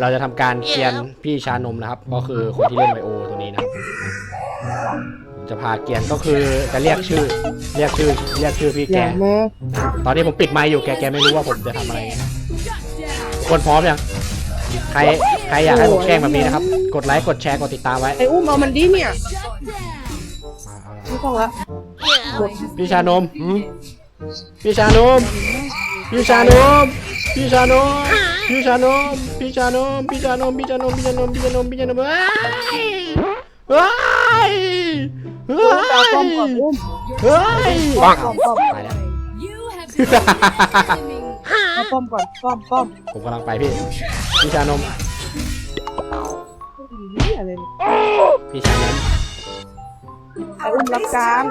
เราจะทำการเกียนพี่ชานมนะครับ ก็คือคนที่เล่นไวโอตัวนี้นะครับผมจะพาเกียนก็คือจะเรียกชื่อ เรียกชื่อ เรียกชื่อพี่อแก ย่ามาตอนนี้ผมปิดไมค์อยู่แกแกไม่รู้ว่าผมจะทำอะไรไงทุกคนพร้อมยังใครใครอยากให้ผมแกล้งแบบนี้นะครับ กดไลค์กดแชร์กดติดตามไว้ไอ้อุ้มเอามันดิเนี่ยไม่ต้องละพี่ชานมพี่ชานมพี่ชานมพี่ชานม พี่ชานมพี่ชานมพี่ชานมพี่ชานมพี่ชานมพี่ชานมพี่ชานมเฮ้ยเฮ้ยเฮ้อุ้มเอาป้อมก่อนยอุ้มเฮ้ยป้อมป้อมป้อมตายแล้วเอาป้อมก่อนป้อมป้อมผมกำลังไปพี่พี่ชานมนี่อะไรเนี่ยพี่ชานมไอ้อุ้มรับกลาง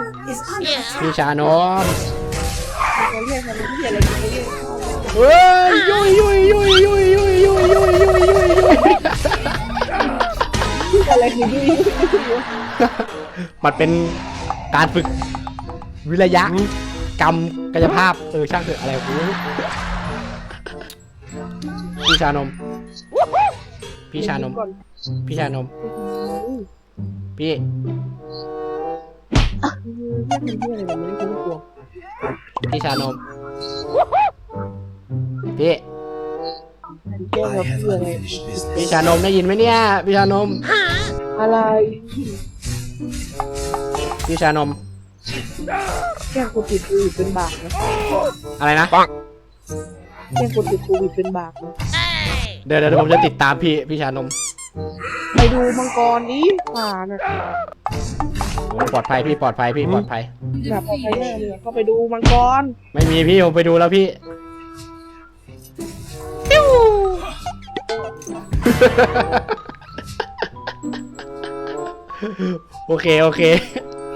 พี่ชานม เขาเรียกมันที่อะไรกันเรียก เฮ้ยยุยยุยยุยยุยยุยยุยยุยยุยยุยยุยอะไรคือยุ่ยยุ่ยยุ่ยมันเป็นการฝึกวิริยะกรรมกายภาพเออช่างเถอะอะไรกูพี่ชานม พี่ชานม พี่ชานม พี่พี่ชานม พี่แกล้งเราเพื่ออะไรพี่ชานมได้ยินไหมเนี่ยพี่ชานม อะไรพี่ชานม แกล้งคนติดโควิดเป็นบาปนะอะไรนะแกล้งคนติดโควิดเป็นบาปนะเดี๋ยวเดี๋ยวผมจะติดตามพี่พี่ชานม ไปดูมังกรดิป่าน่ะโอ้ปลอดภัยพี่ปลอดภัยพี่ปลอดภัยแบบเอาไปแน่เลยก็ไปดูมังกร ไม่มีพี่ผมไปดูแล้วพี่ โอเค โอเค